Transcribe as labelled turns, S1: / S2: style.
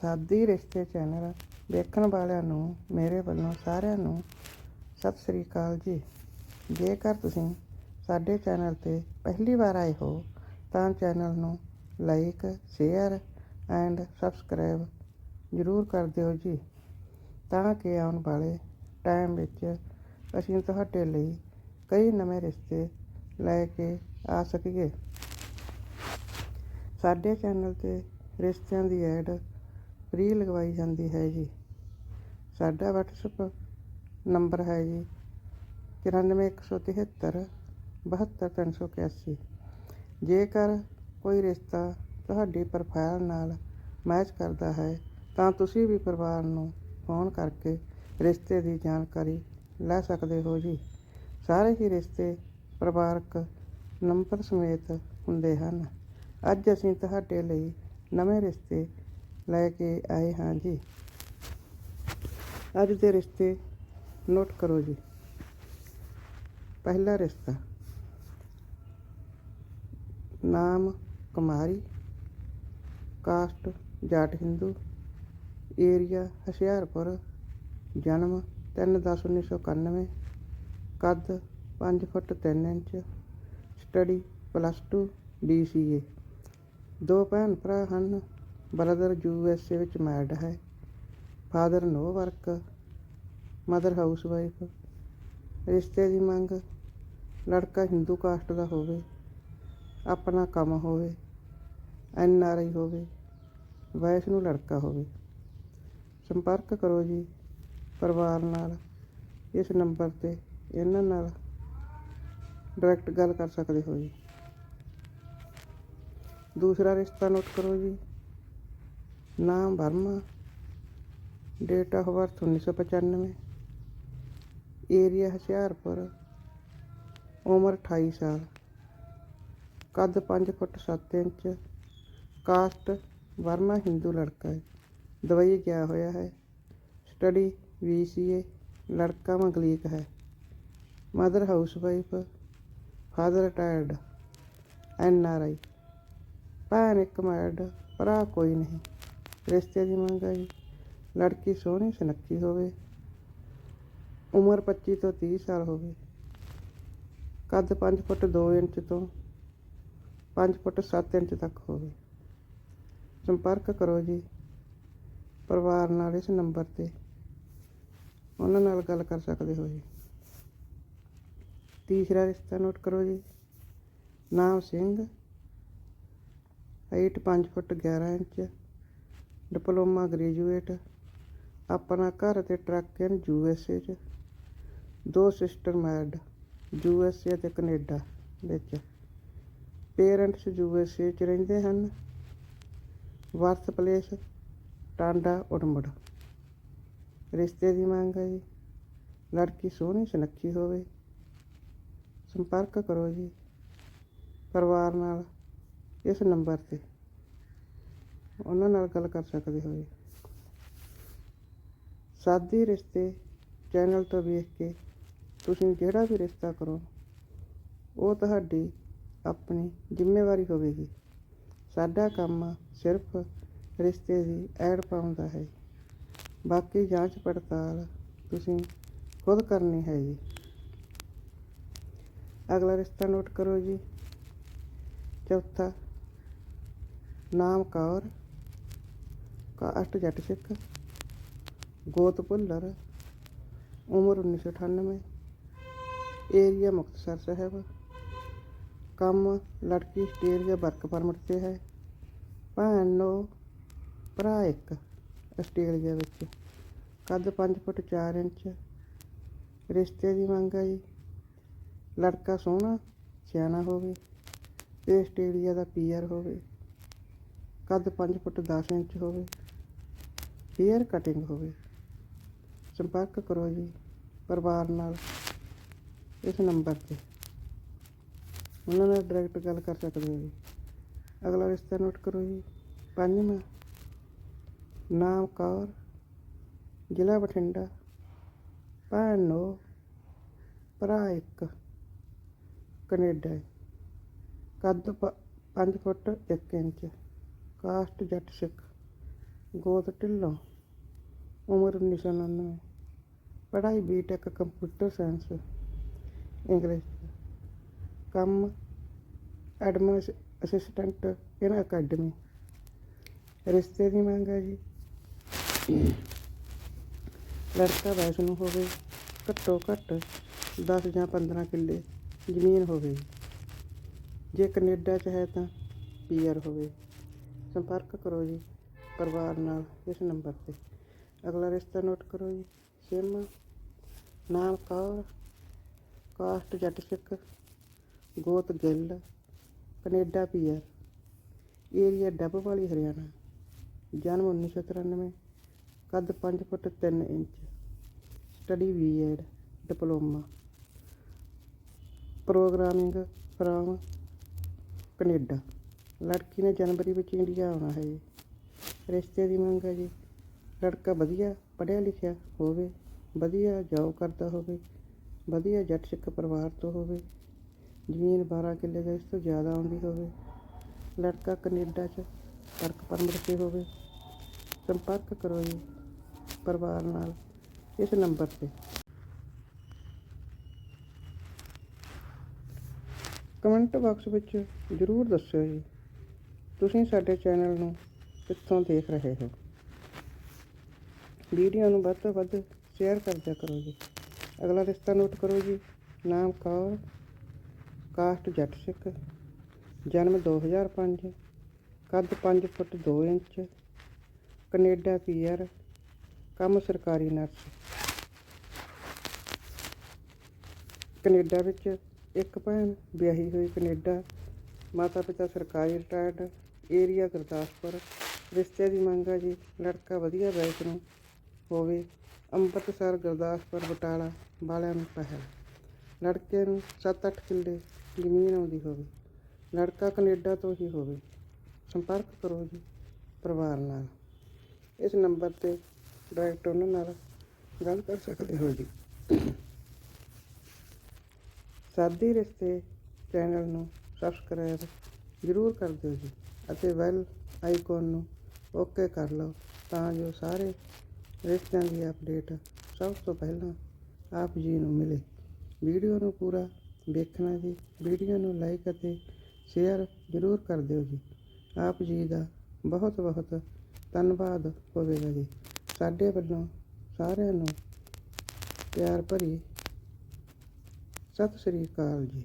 S1: ਸਾਦੀ ਰਿਸ਼ਤੇ ਚੈਨਲ ਵੇਖਣ ਵਾਲਿਆਂ ਨੂੰ, ਮੇਰੇ ਵੱਲੋਂ ਸਾਰਿਆਂ ਨੂੰ ਸਤਿ ਸ੍ਰੀ ਅਕਾਲ ਜੀ। ਜੇਕਰ ਤੁਸੀਂ ਸਾਡੇ ਚੈਨਲ ਤੇ ਪਹਿਲੀ ਵਾਰ ਆਏ ਹੋ, ਤਾਂ ਚੈਨਲ ਨੂੰ ਲਾਈਕ, ਸ਼ੇਅਰ ਐਂਡ ਸਬਸਕ੍ਰਾਈਬ ਜ਼ਰੂਰ ਕਰ ਦਿਓ ਜੀ, ਤਾਂ ਕਿ ਆਉਣ ਵਾਲੇ ਟਾਈਮ ਵਿੱਚ ਅਸੀਂ ਤੁਹਾਡੇ ਲਈ ਕਈ ਨਵੇਂ ਰਿਸ਼ਤੇ ਲੈ ਕੇ ਆ ਸਕੀਏ। ਸਾਡੇ ਚੈਨਲ ਤੇ ਰਿਸ਼ਤਿਆਂ ਦੀ ਐਡ ਫ੍ਰੀ ਲਗਵਾਈ ਜਾਂਦੀ ਹੈ ਜੀ। ਸਾਡਾ ਵਟਸਐਪ ਨੰਬਰ ਹੈ ਜੀ 94173 72381 ਜੇਕਰ ਕੋਈ ਰਿਸ਼ਤਾ ਤੁਹਾਡੀ ਪ੍ਰੋਫਾਈਲ ਨਾਲ ਮੈਚ ਕਰਦਾ ਹੈ, ਤਾਂ ਤੁਸੀਂ ਵੀ ਪਰਿਵਾਰ ਨੂੰ ਫੋਨ ਕਰਕੇ ਰਿਸ਼ਤੇ ਦੀ ਜਾਣਕਾਰੀ ਲੈ ਸਕਦੇ ਹੋ ਜੀ। ਸਾਰੇ ਹੀ ਰਿਸ਼ਤੇ ਪਰਿਵਾਰਕ ਨੰਬਰ ਸਮੇਤ ਹੁੰਦੇ ਹਨ। ਅੱਜ ਅਸੀਂ ਤੁਹਾਡੇ ਲਈ ਨਵੇਂ ਰਿਸ਼ਤੇ ਲੈ ਕੇ ਆਏ ਹਾਂ ਜੀ। ਅੱਜ ਦੇ ਰਿਸ਼ਤੇ ਨੋਟ ਕਰੋ ਜੀ। ਪਹਿਲਾ ਰਿਸ਼ਤਾ। ਨਾਮ ਕੁਮਾਰੀ, ਕਾਸਟ ਜਾਟ ਹਿੰਦੂ, ਏਰੀਆ ਹੁਸ਼ਿਆਰਪੁਰ, ਜਨਮ 3/10/1991 ਕੱਦ 5 ਫੁੱਟ 3 ਇੰਚ, ਸਟੱਡੀ ਪਲੱਸ 2 ਏ। ਦੋ ਭੈਣ ਭਰਾ ਹਨ। ਬ੍ਰਦਰ ਯੂ ਐਸ ਏ ਵਿੱਚ ਮੈਰਿਡ ਹੈ। Father no work mother housewife ਰਿਸ਼ਤੇ ਦੀ ਮੰਗ, ਲੜਕਾ ਹਿੰਦੂ ਕਾਸਟ ਦਾ ਹੋਵੇ, ਆਪਣਾ ਕੰਮ ਹੋਵੇ, ਐਨ ਆਰ ਆਈ ਹੋਵੇ ਵੈਸ ਨੂੰ ਲੜਕਾ ਹੋਵੇ। ਸੰਪਰਕ ਕਰੋ ਜੀ ਪਰਿਵਾਰ ਨਾਲ। ਇਸ ਨੰਬਰ ਤੇ ਇਹਨਾਂ ਨਾਲ ਡਾਇਰੈਕਟ ਗੱਲ ਕਰ ਸਕਦੇ ਹੋ ਜੀ। ਦੂਸਰਾ ਰਿਸ਼ਤਾ ਨੋਟ ਕਰੋ ਜੀ ਨਾਮ Verma date of birth 1995 area Hoshiarpur ਉਮਰ 28 ਸਾਲ ਕੱਦ 5 foot 7 inch caste Verma Hindu ਲੜਕਾ ਹੈ ਦੁਬਈ ਗਿਆ ਹੋਇਆ ਹੈ ਸਟੱਡੀ ਏ ਲੜਕਾ ਮੰਗਲੀਕ ਹੈ mother housewife father retired N R I ਭੈਣ ਇੱਕ ਮੈਡ, ਭਰਾ ਕੋਈ ਨਹੀਂ। ਰਿਸ਼ਤੇ ਦੀ ਮੰਗ ਹੈ ਜੀ ਲੜਕੀ ਸੋਹਣੀ, ਸੁਨੱਖੀ ਹੋਵੇ। ਉਮਰ 25 ਤੋਂ 30 ਸਾਲ ਹੋਵੇ। ਕੱਦ 5 ਫੁੱਟ 2 ਇੰਚ ਤੋਂ 5 ਫੁੱਟ 7 ਇੰਚ ਤੱਕ ਹੋਵੇ। ਸੰਪਰਕ ਕਰੋ ਜੀ ਪਰਿਵਾਰ ਨਾਲ ਇਸ ਨੰਬਰ ਤੇ। ਉਹਨਾਂ ਨਾਲ ਗੱਲ ਕਰ ਸਕਦੇ ਹੋ ਜੀ। ਤੀਸਰਾ ਰਿਸ਼ਤਾ ਨੋਟ ਕਰੋ ਜੀ। ਨਾਮ ਸਿੰਘ ਹਾਈਟ 5 ਫੁੱਟ 11 ਇੰਚ, ਡਿਪਲੋਮਾ ਗ੍ਰੈਜੂਏਟ, ਆਪਣਾ ਘਰ ਤੇ truck in U S A ਚ। ਦੋ sister married U S A ਤੇ ਕੈਨੇਡਾ ਵਿੱਚ। ਪੇਰੈਂਟਸ ਯੂ ਐਸ ਏ ਚ ਰਹਿੰਦੇ ਹਨ। ਵਰਥ ਪਲੇਸ, ਟਾਂਡਾ ਉਡਮੜ ਰਿਸ਼ਤੇ ਦੀ ਮੰਗ ਹੈ ਜੀ। ਲੜਕੀ ਸੋਹਣੀ, ਸੁਨੱਖੀ ਹੋਵੇ। ਸੰਪਰਕ ਕਰੋ ਜੀ। ਪਰਿਵਾਰ ਨਾਲ ਇਸ ਨੰਬਰ ਤੇ। ਉਹਨਾਂ ਨਾਲ ਗੱਲ ਕਰ ਸਕਦੇ ਹੋ ਜੀ। ਸਾਦੀ ਰਿਸ਼ਤੇ ਚੈਨਲ ਤੋਂ ਵੇਖ ਕੇ ਤੁਸੀਂ ਜਿਹੜਾ ਵੀ ਰਿਸ਼ਤਾ ਕਰੋ, ਉਹ ਤੁਹਾਡੀ ਆਪਣੀ ਜ਼ਿੰਮੇਵਾਰੀ ਹੋਵੇਗੀ। ਸਾਡਾ ਕੰਮ ਸਿਰਫ ਰਿਸ਼ਤੇ ਦੀ ਐਡ ਪਾਉਂਦਾ ਹੈ। ਬਾਕੀ ਜਾਂਚ ਪੜਤਾਲ ਤੁਸੀਂ ਖੁਦ ਕਰਨੀ ਹੈ ਜੀ। ਅਗਲਾ ਰਿਸ਼ਤਾ ਨੋਟ ਕਰੋ ਜੀ। ਚੌਥਾ ਨਾਮ ਕੌਰ ਕਾਸਟ ਜੱਟ ਸਿੱਖ, ਗੋਤ ਭੁੱਲਰ, ਉਮਰ 1998 ਏਰੀਆ ਮੁਕਤਸਰ ਸਾਹਿਬ, ਕੰਮ ਲੜਕੀ ਆਸਟ੍ਰੇਲੀਆ ਵਰਕ ਪਰਮਿਟ ਤੇ ਹੈ ਭੈਣ ਨੋ ਭਰਾ ਇੱਕ ਆਸਟ੍ਰੇਲੀਆ ਵਿੱਚ, ਕੱਦ 5 ਫੁੱਟ 4 ਇੰਚ, ਰਿਸ਼ਤੇ ਦੀ ਮੰਗ ਹੈ ਜੀ ਲੜਕਾ ਸੋਹਣਾ, ਸਿਆਣਾ ਹੋਵੇ, ਤੇ ਆਸਟ੍ਰੇਲੀਆ ਦਾ ਪੀਆਰ ਹੋਵੇ। ਕੱਦ 5 ਫੁੱਟ 10 ਇੰਚ ਹੋਵੇ ਹੇਅਰ ਕਟਿੰਗ ਹੋਵੇ, ਸੰਪਰਕ ਕਰੋ ਜੀ ਪਰਿਵਾਰ ਨਾਲ ਇਸ ਨੰਬਰ ਤੇ। ਉਹਨਾਂ ਨਾਲ ਡਾਇਰੈਕਟ ਗੱਲ ਕਰ ਸਕਦੇ ਹੋ ਜੀ। ਅਗਲਾ ਰਿਸ਼ਤਾ ਨੋਟ ਕਰੋ ਜੀ। ਪੰਜਵਾਂ, ਨਾਮ ਕੌਰ, ਜ਼ਿਲ੍ਹਾ ਬਠਿੰਡਾ। ਭੈਣ ਨੋ, ਭਰਾ ਇੱਕ, ਕੈਨੇਡਾ। ਕੱਦ 5 ਫੁੱਟ 1 ਇੰਚ। ਕਾਸਟ ਜੱਟ ਸਿੱਖ, ਗੋਤ ਢਿੱਲੋਂ, ਉਮਰ 1999 ਪੜ੍ਹਾਈ ਬੀਟੈਕ ਕੰਪਿਊਟਰ ਸਾਇੰਸ ਇੰਗਲਿਸ਼ ਕੰਮ ਐਡਮਿਨ ਅਸਿਸਟੈਂਟ ਇਨ ਅਕੈਡਮੀ ਰਿਸ਼ਤੇ ਦੀ ਮੰਗ ਹੈ ਜੀ। ਲੜਕਾ ਵੈਸ਼ਨੂੰ ਹੋਵੇ ਘੱਟੋ ਘੱਟ 10 ਜਾਂ 15 ਕਿੱਲੇ ਜ਼ਮੀਨ ਹੋਵੇ ਜੇ ਕੈਨੇਡਾ 'ਚ ਹੈ ਤਾਂ ਪੀਆਰ ਹੋਵੇ ਸੰਪਰਕ ਕਰੋ ਜੀ ਪਰਿਵਾਰ ਨਾਲ ਇਸ ਨੰਬਰ ਤੇ। ਅਗਲਾ ਰਿਸ਼ਤਾ ਨੋਟ ਕਰੋ ਜੀ। ਸਿਮ, ਨਾਮ ਕੌਰ ਕਾਸਟ ਜੱਟ ਸਿੱਖ, ਗੋਤ ਗਿੱਲ, ਕੈਨੇਡਾ ਪੀਆਰ। ਏਰੀਆ ਡੱਬ ਵਾਲੀ ਹਰਿਆਣਾ। ਜਨਮ 1993 ਕੱਦ 5 foot 3 inch. Study B Ed, diploma. Programming firm Canada. ਲੜਕੀ ਨੇ ਜਨਵਰੀ ਵਿੱਚ ਇੰਡੀਆ ਆਉਣਾ ਹੈ ਜੀ। ਰਿਸ਼ਤੇ ਦੀ ਮੰਗ ਹੈ ਜੀ। ਲੜਕਾ ਵਧੀਆ ਪੜ੍ਹਿਆ ਲਿਖਿਆ ਹੋਵੇ, ਵਧੀਆ ਜੌਬ ਕਰਦਾ ਹੋਵੇ, ਵਧੀਆ ਜੱਟ ਸਿੱਖ ਪਰਿਵਾਰ ਤੋਂ ਹੋਵੇ, ਜ਼ਮੀਨ 12 ਕਿੱਲੇ ਜਾਂ ਇਸ ਤੋਂ ਜ਼ਿਆਦਾ ਆਉਂਦੀ ਹੋਵੇ, ਲੜਕਾ ਕੈਨੇਡਾ 'ਚ ਵਰਕ ਪਰਮਿਟ ਤੇ ਹੋਵੇ, ਸੰਪਰਕ ਕਰੋ ਜੀ ਪਰਿਵਾਰ ਨਾਲ ਇਸ ਨੰਬਰ ਤੇ। ਕਮੈਂਟ ਬਾਕਸ ਵਿੱਚ ਜ਼ਰੂਰ ਦੱਸਿਓ ਜੀ। ਤੁਸੀਂ ਸਾਡੇ ਚੈਨਲ ਨੂੰ ਕਿੱਥੋਂ ਦੇਖ ਰਹੇ ਹੋ? ਵੀਡੀਓ ਨੂੰ ਵੱਧ ਤੋਂ ਵੱਧ ਸ਼ੇਅਰ ਕਰਦਿਆ ਕਰੋ ਜੀ। ਅਗਲਾ ਰਿਸ਼ਤਾ ਨੋਟ ਕਰੋ ਜੀ। ਨਾਮ ਕੌਰ ਕਾਸਟ ਜੱਟ ਸਿੱਖ, ਜਨਮ 2005 ਕੱਦ 5 ਫੁੱਟ 2 ਇੰਚ, ਕੈਨੇਡਾ ਪੀਆਰ ਕੰਮ ਸਰਕਾਰੀ ਨਰਸ। ਕੈਨੇਡਾ ਵਿੱਚ ਇੱਕ ਭੈਣ ਵਿਆਹੀ ਹੋਈ ਕੈਨੇਡਾ ਮਾਤਾ ਪਿਤਾ ਸਰਕਾਰੀ ਰਿਟਾਇਰਡ ਏਰੀਆ ਗੁਰਦਾਸਪੁਰ। ਰਿਸ਼ਤੇ ਦੀ ਮੰਗ ਹੈ ਜੀ, ਲੜਕਾ ਵਧੀਆ ਬੈਕ ਨੂੰ ਹੋਵੇ, ਅੰਮ੍ਰਿਤਸਰ, ਗੁਰਦਾਸਪੁਰ, ਬਟਾਲਾ, ਵਾਲਿਆਂ ਨੂੰ ਪਹਿਲ। ਲੜਕੇ ਨੂੰ 7-8 ਕਿੱਲੇ ਜ਼ਮੀਨ ਆਉਂਦੀ ਹੋਵੇ, ਲੜਕਾ ਕੈਨੇਡਾ ਤੋਂ ਹੀ ਹੋਵੇ, ਸੰਪਰਕ ਕਰੋ ਜੀ ਪਰਿਵਾਰ ਨਾਲ। ਇਸ ਨੰਬਰ ਤੇ ਡਾਇਰੈਕਟ ਉਹਨਾਂ ਨਾਲ ਗੱਲ ਕਰ ਸਕਦੇ ਹੋ ਜੀ। ਸਾਦੀ ਰਿਸ਼ਤੇ ਚੈਨਲ ਨੂੰ ਸਬਸਕ੍ਰਾਈਬ ਜ਼ਰੂਰ ਕਰ ਦਿਓ ਜੀ। ਅਤੇ ਬੈਲ ਆਈਕਨ ਨੂੰ ਓਕੇ ਕਰ ਲਓ ਤਾਂ ਜੋ ਸਾਰੇ ਰਿਸ਼ਤਿਆਂ ਦੀ ਅਪਡੇਟ ਸਭ ਤੋਂ ਪਹਿਲਾਂ ਆਪ ਜੀ ਨੂੰ ਮਿਲੇ। ਵੀਡੀਓ ਨੂੰ ਪੂਰਾ ਵੇਖਣਾ ਜੀ। ਵੀਡੀਓ ਨੂੰ ਲਾਈਕ ਅਤੇ ਸ਼ੇਅਰ ਜ਼ਰੂਰ ਕਰ ਦਿਓ ਜੀ। ਆਪ ਜੀ ਦਾ ਬਹੁਤ ਬਹੁਤ ਧੰਨਵਾਦ ਹੋਵੇਗਾ ਜੀ। ਸਾਡੇ ਵੱਲੋਂ ਸਾਰਿਆਂ ਨੂੰ ਪਿਆਰ ਭਰੀ ਸਤਿ ਸ੍ਰੀ ਅਕਾਲ ਜੀ।